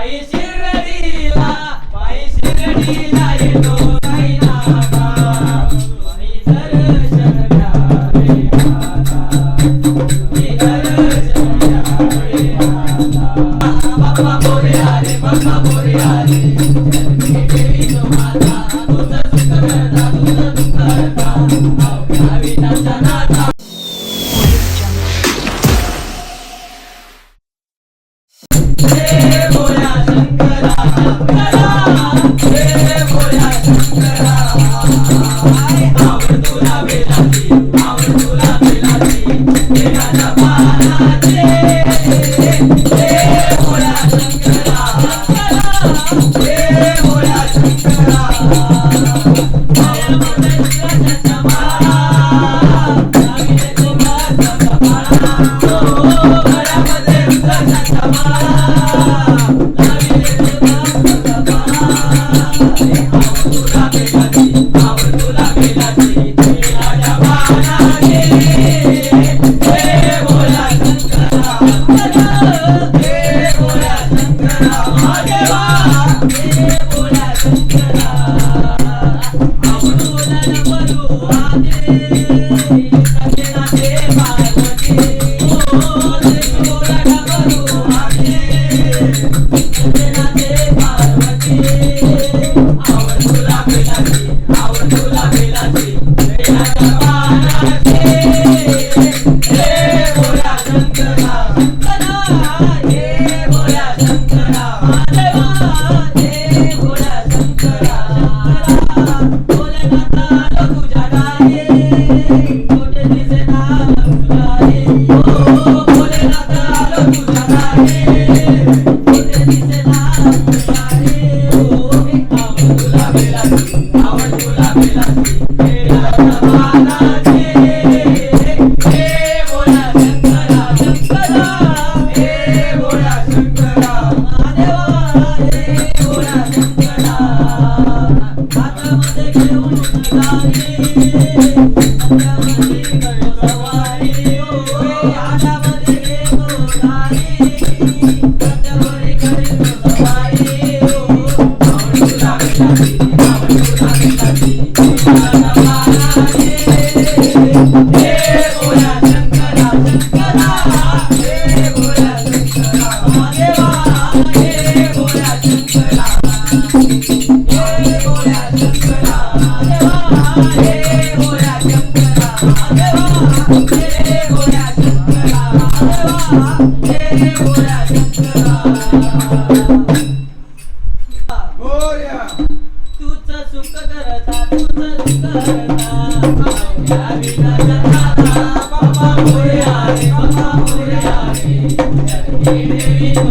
Aí sim. Gana para Thank you.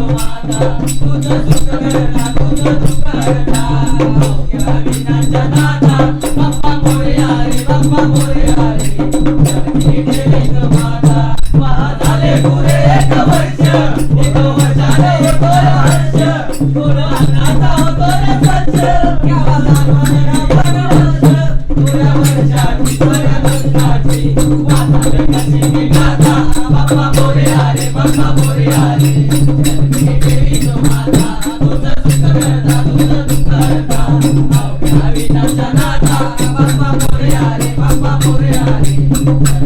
तुझ सुख करता तुझ सुख करता विनाचा दाता you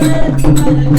I'm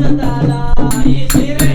ராஜதாலாய் சிறு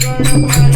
Bye.